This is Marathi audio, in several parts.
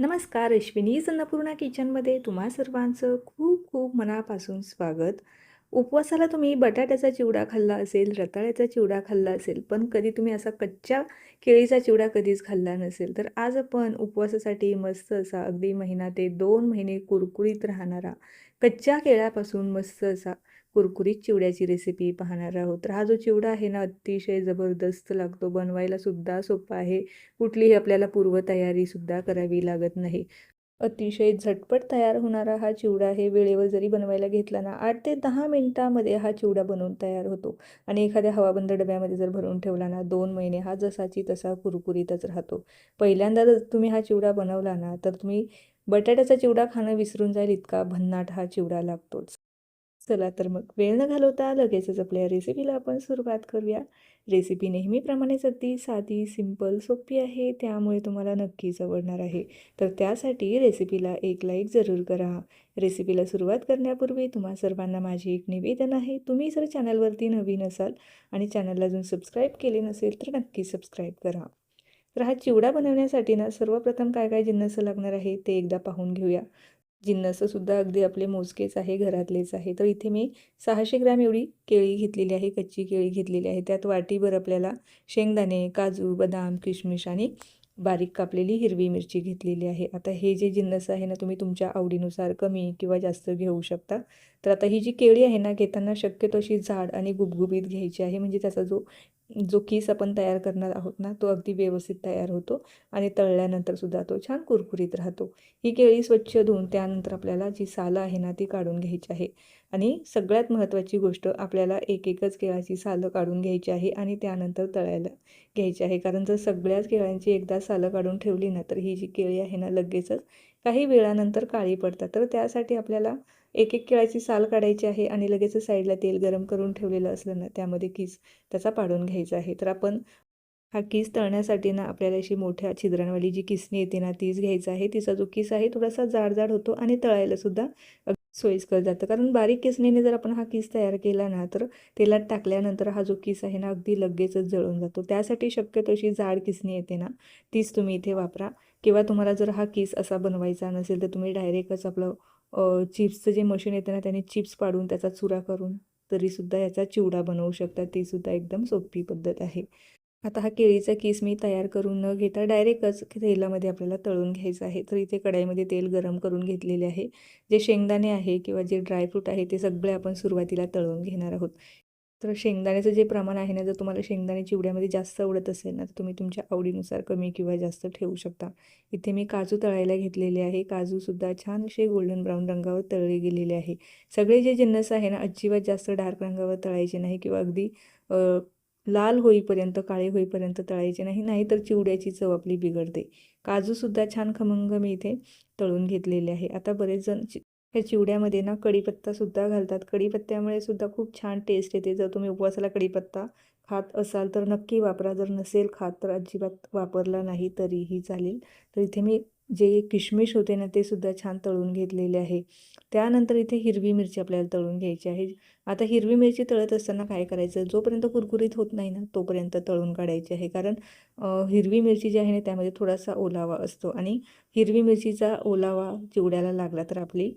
नमस्कार अश्विनी अन्नपूर्णा किचनमध्ये तुम्हा सर्वांचं खूप खूप मनापासून स्वागत. उपवासाला तुम्ही बटाट्याचा चिवडा खाल्ला असेल रताळ्याचा चिवडा खाल्ला असेल पण कधी तुम्ही असा कच्च्या केळीचा चिवडा कधीच खाल्ला नसेल तर आज आपण उपवासासाठी मस्त असा अगदी महिना ते दोन महिने कुरकुरीत राहणारा कच्च्या केळ्यापासून मस्त असा कुरकुरीत चिवड्याची रेसिपी पाहणार आहोत. तर हा जो चिवडा आहे ना अतिशय जबरदस्त लागतो. बनवायला सुद्धा सोपा आहे. कुठलीही आपल्याला पूर्वतयारीसुद्धा करावी लागत नाही. अतिशय झटपट तयार होणारा हा चिवडा आहे. वेळेवर जरी बनवायला घेतला ना आठ ते दहा मिनटामध्ये हा चिवडा बनवून तयार होतो. आणि एखाद्या हवाबंद डब्यामध्ये जर भरून ठेवला ना दोन महिने हा जसाची तसा कुरकुरीतच राहतो. पहिल्यांदा जर तुम्ही हा चिवडा बनवला ना तर तुम्ही बटाट्याचा चिवडा खाणं विसरून जाईल इतका भन्नाट हा चिवडा लागतोच. चला तर मग वेळ न घालवता लगेचच आपल्या रेसिपीला आपण सुरुवात करूया. रेसिपी नेहमीप्रमाणेच अगदी साधी सिंपल सोपी आहे त्यामुळे तुम्हाला नक्कीच आवडणार आहे. तर त्यासाठी रेसिपीला एक लाईक जरूर करा. रेसिपीला सुरुवात करण्यापूर्वी तुम्हा सर्वांना माझी एक निवेदन आहे. तुम्ही जर चॅनलवरती नवीन असाल आणि चॅनलला अजून सबस्क्राईब केले नसेल तर नक्की सबस्क्राईब करा. तर हा चिवडा बनवण्यासाठी ना सर्वप्रथम काय काय जिन्नस लागणार आहे ते एकदा पाहून घेऊया. जिन्नसंसुद्धा अगदी आपले मोजकेच आहे घरातलेच आहे. तर इथे मी सहाशे ग्रॅम एवढी केळी घेतलेली आहे कच्ची केळी घेतलेली आहे. त्यात वाटीभर आपल्याला शेंगदाणे काजू बदाम किशमिश आणि बारीक कापलेली हिरवी मिरची घेतलेली आहे. आता हे जे जिन्नस आहे ना तुम्ही तुमच्या आवडीनुसार कमी किंवा जास्त घेऊ शकता. तर आता ही जी केळी आहे ना घेताना शक्यतो अशी जाड आणि गुबगुबीत घ्यायची आहे. म्हणजे त्याचा जो जो कीस आपण तयार करणार आहोत ना तो अगदी व्यवस्थित तयार होतो आणि तळल्यानंतर सुद्धा तो छान कुरकुरीत राहतो. ही केळी स्वच्छ धुवून त्यानंतर आपल्याला जी सालं आहे ना ती काढून घ्यायची आहे. आणि सगळ्यात महत्त्वाची गोष्ट आपल्याला एक एकच केळाची सालं काढून घ्यायची आहे आणि त्यानंतर तळायला घ्यायची आहे. कारण जर सगळ्याच केळ्यांची एकदा सालं काढून ठेवली ना तर ही जी केळी आहे ना लगेचच काही वेळानंतर काळी पडतात. तर त्यासाठी आपल्याला एक एक केळाची साल काढायची आहे आणि लगेच साईडला तेल गरम करून ठेवलेलं असलं ना त्यामध्ये कीस त्याचा पाडून घ्यायचा आहे. तर आपण हा किस तळण्यासाठी ना आपल्याला अशी मोठ्या छिद्रांवाली जी किसणी येते ना तीच घ्यायचा आहे. तिचा जो किस आहे थोडासा जाड जाड होतो आणि तळायला सुद्धा सोयीस्कर जातं. कारण बारीक किसणीने जर आपण हा किस तयार केला ना तर तेलात टाकल्यानंतर हा जो किस आहे ना अगदी लगेचच जळून जातो. त्यासाठी शक्यतो अशी जाड किसणी येते ना तीच तुम्ही इथे वापरा. किंवा तुम्हाला जर हा किस असा बनवायचा नसेल तर तुम्ही डायरेक्टच आपलं चिप्सचं जे मशीन येतं ना त्याने चिप्स पाडून त्याचा चुरा करून तरीसुद्धा याचा चिवडा बनवू शकतात तीसुद्धा एकदम सोपी पद्धत आहे. आता हा केळीचा किस मी तयार करून न घेता डायरेक्टच तेलामध्ये आपल्याला तळून घ्यायचं आहे. तर इथे कढाईमध्ये तेल गरम करून घेतलेले आहे. जे शेंगदाणे आहे किंवा जे ड्रायफ्रूट आहे ते सगळे आपण सुरुवातीला तळून घेणार आहोत. तर शेंगदाण्याचं जे प्रमाण आहे ना जर तुम्हाला शेंगदाणे चिवड्यामध्ये जास्त आवडत असेल ना तर तुम्ही तुमच्या आवडीनुसार कमी किंवा जास्त ठेवू शकता. इथे मी काजू तळायला घेतलेले आहे. काजूसुद्धा छान असे गोल्डन ब्राऊन रंगावर तळले गेलेले आहे. सगळे जे जिन्नस आहे ना अजिबात जास्त डार्क रंगावर तळायचे नाही किंवा अगदी लाल होईपर्यंत काळे होईपर्यंत तळायचे नाही. नाहीतर चिवड्याची चव आपली बिघडते. काजूसुद्धा छान खमंग मी इथे तळून घेतलेले आहे. आता बरेच जण ह्या चिवड्यामध्ये ना कढीपत्तासुद्धा घालतात. कढीपत्त्यामुळे सुद्धा खूप छान टेस्ट येते. जर तुम्ही उपवासाला कढीपत्ता खात असाल तर नक्की वापरा. जर नसेल खात तर अजिबात वापरला नाही तरीही चालेल. तर इथे मी जे किशमिश होते ना ते सुद्धा छान तळून घेतलेले आहे. त्यानंतर इथे हिरवी मिरची आपल्याला तळून घ्यायची आहे. आता हिरवी मिरची तळत असताना काय करायचं? जोपर्यंत कुरकुरीत होत नाही ना तोपर्यंत तळून काढायची आहे. कारण हिरवी मिरची जी आहे ना त्यामध्ये थोडासा ओलावा असतो. आणि हिरवी मिरचीचा ओलावा चिवड्याला लागला तर आपली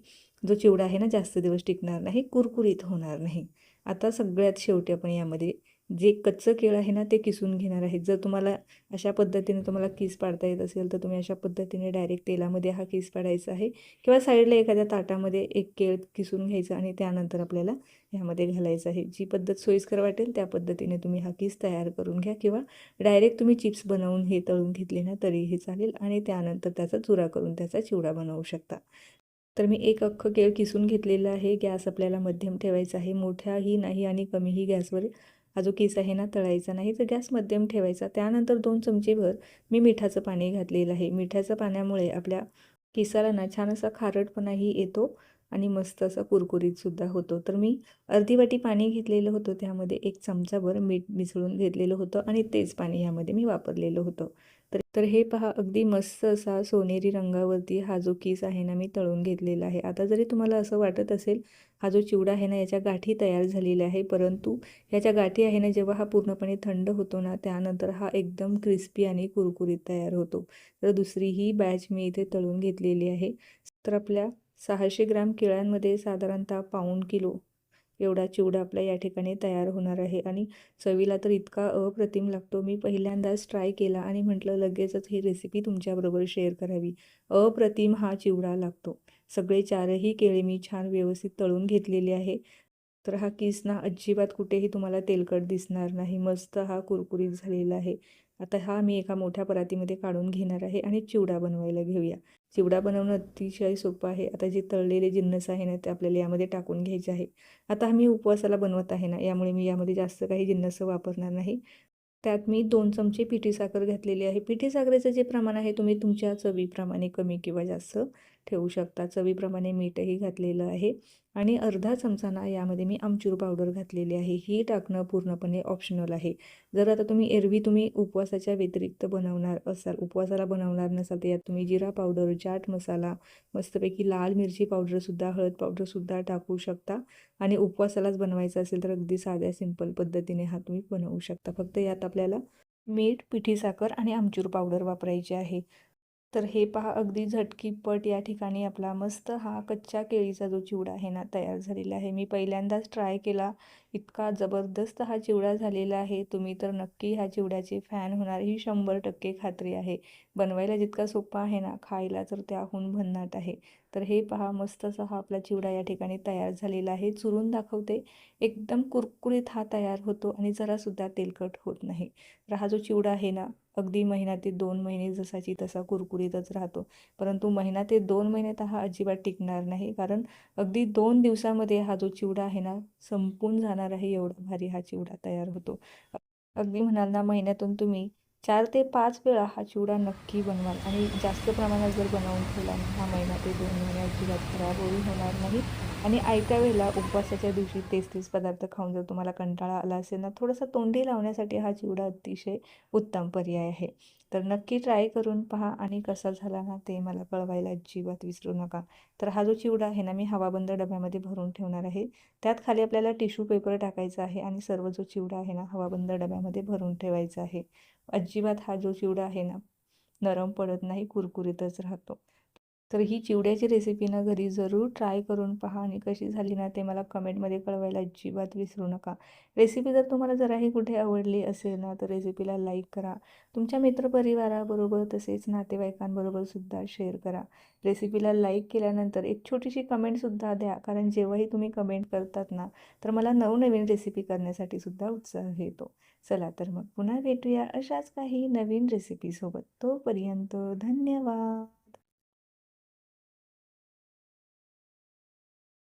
जो चिवडा आहे ना जास्त दिवस टिकणार नाही कुरकुरीत होणार नाही. आता सगळ्यात शेवटी आपण यामध्ये जे कच्चं केळ आहे ना ते किसून घेणार आहेत जर तुम्हाला अशा पद्धतीने तुम्हाला किस पाडता येत असेल तर तुम्ही अशा पद्धतीने डायरेक्ट तेलामध्ये हा किस पाडायचा आहे. किंवा साईडला एखाद्या ताटामध्ये एक केळ किसून घ्यायचं आणि त्यानंतर आपल्याला ह्यामध्ये घालायचं आहे. जी पद्धत सोयीस्कर वाटेल त्या पद्धतीने तुम्ही हा किस तयार करून घ्या. किंवा डायरेक्ट तुम्ही चिप्स बनवून हे तळून घेतले ना तरीही चालेल. आणि त्यानंतर त्याचा चुरा करून त्याचा चिवडा बनवू शकता. तर मी एक अख्खं केळ किसून घेतलेलं आहे. गॅस आपल्याला मध्यम ठेवायचा आहे. मोठ्याही नाही आणि कमीही गॅसवर हा जो केस आहे ना तळायचा नाही तर गॅस मध्यम ठेवायचा. त्यानंतर दोन चमचेभर मी मिठाचं पाणी घातलेलं आहे. मिठाच्या पाण्यामुळे आपल्या केसाला ना छान असा खारटपणाही येतो. आणि मस्त असा कुरकुरीतसुद्धा होतो. तर मी अर्धी वाटी पाणी घेतलेलं होतं. त्यामध्ये एक चमचाभर मीठ मिसळून घेतलेलं होतं आणि तेच पाणी ह्यामध्ये मी वापरलेलं होतं. तर तर हे पहा अगदी मस्त असा सोनेरी रंगावरती हा जो किस आहे ना मी तळून घेतलेला आहे. आता जरी तुम्हाला असं वाटत असेल हा जो चिवडा आहे ना याच्या गाठी तयार झालेल्या आहे परंतु ह्याच्या गाठी आहे ना जेव्हा हा पूर्णपणे थंड होतो ना त्यानंतर हा एकदम क्रिस्पी आणि कुरकुरीत तयार होतो. तर दुसरी ही बॅच मी इथे तळून घेतलेली आहे. तर आपल्या सहाशे ग्राम केळ्यांमध्ये साधारणतः पाऊण किलो. एवढा चिवडा आपला या ठिकाणी तयार होणार आहे आणि चवीला तर इतका अप्रतिम लागतो. मी पहिल्यांदाच ट्राय केला आणि म्हटलं लगेचच ही रेसिपी तुमच्याबरोबर शेअर करावी. अप्रतिम हा चिवडा लागतो. सगळे चारही केळे मी छान व्यवस्थित तळून घेतलेले आहे. तर हा किस ना अजिबात कुठेही तुम्हाला तेलकट दिसणार नाही. मस्त हा कुरकुरीत झालेला आहे. आता हा मी एका मोठ्या परातीमध्ये काढून घेणार आहे आणि चिवडा बनवायला घेऊया. चिवडा बनवणं अतिशय सोपं आहे. आता जे तळलेले जिन्नस आहे ना ते आपल्याला यामध्ये टाकून घ्यायचे आहे. आता मी उपवासाला बनवत आहे ना यामुळे मी यामध्ये जास्त काही जिन्नस वापरणार नाही. त्यात मी दोन चमचे पिठी साखर घातलेली आहे. पिठी साखरेचं जे प्रमाण आहे तुम्ही तुमच्या चवीप्रमाणे कमी किंवा जास्त ठेवू शकता. चवीप्रमाणे मीठही घातलेलं आहे. आणि अर्धा चमचाना यामध्ये मी आमचूर पावडर घातलेली आहे. ही टाकणं पूर्णपणे ऑप्शनल आहे. जर आता तुम्ही एरवी तुम्ही उपवासाच्या व्यतिरिक्त बनवणार असाल उपवासाला बनवणार नसाल तर यात तुम्ही जिरा पावडर चाट मसाला मस्तपैकी लाल मिरची पावडरसुद्धा हळद पावडरसुद्धा टाकू शकता. आणि उपवासालाच बनवायचं असेल तर अगदी साध्या सिंपल पद्धतीने हा तुम्ही बनवू शकता. फक्त यात आपल्याला मीठ पिठी साखर आणि आमचूर पावडर वापरायची आहे. तर हे पहा अगदी झटकीपट या ठिकाणी आपला मस्त हा कच्च्या केळीचा जो चिवडा आहे ना तयार झालेला आहे. मी पहिल्यांदाच ट्राय केला. इतका जबरदस्त हा चिवडा झालेला आहे. तुम्ही तर नक्की ह्या चिवड्याचे फॅन होणार. ही शंभर टक्के खात्री आहे. बनवायला जितका सोपा आहे ना खायला तर त्याहून भन्नाट आहे. तर हे पहा मस्त असा हा आपला चिवडा या ठिकाणी तयार झालेला आहे. चुरून दाखवते. एकदम कुरकुरीत हा तयार होतो आणि जरासुद्धा तेलकट होत नाही. तर हा जो चिवडा आहे ना अगदी महिना ते दोन महिने जसाची तसा कुरकुरीतच राहतो. परंतु महिना ते दोन महिन्यात हा अजिबात टिकणार नाही. कारण अगदी दोन दिवसामध्ये हा जो चिवडा आहे ना संपून जाणार आहे एवढा भारी हा चिवडा तयार होतो. अगदी म्हणाल ना महिन्यातून तुम्ही चार ते पाच वेळा हा चिवडा नक्की बनवाल. आणि जास्त प्रमाणात जर बनवून ठेवला हा महिना ते दोन महिने अजिबात खराब होईल होणार नाही. आणि आयत्या वेळेला उपवासाच्या दिवशी तेच तेच पदार्थ खाऊन जर तुम्हाला कंटाळा आला असेल ना थोडासा तोंडी लावण्यासाठी हा चिवडा अतिशय उत्तम पर्याय आहे. तर नक्की ट्राय करून पहा आणि कसा झाला ना ते मला कळवायला अजिबात विसरू नका. तर हा जो चिवडा आहे ना मी हवाबंद डब्यामध्ये भरून ठेवणार आहे. त्यात खाली आपल्याला टिश्यू पेपर टाकायचा आहे आणि सर्व जो चिवडा आहे ना हवाबंद डब्यामध्ये भरून ठेवायचा आहे. अजिबात हा जो चिवडा आहे ना नरम पडत नाही कुरकुरीतच राहतो. तर ही चिवड्याची रेसिपी ना घरी जरूर ट्राय करून पहा आणि कशी झाली ना ते मला कमेंटमध्ये कळवायला अजिबात विसरू नका. रेसिपी जर तुम्हाला जराही कुठे आवडली असेल ना तर रेसिपीला लाईक करा. तुमच्या मित्रपरिवाराबरोबर तसेच नातेवाईकांबरोबर सुद्धा शेअर करा. रेसिपीला लाईक केल्यानंतर एक छोटीशी कमेंटसुद्धा द्या कारण जेव्हाही तुम्ही कमेंट करतात ना तर मला नवनवीन रेसिपी करण्यासाठी सुद्धा उत्साह येतो. चला तर मग पुन्हा भेटूया अशाच काही नवीन रेसिपीसोबत तोपर्यंत धन्यवाद!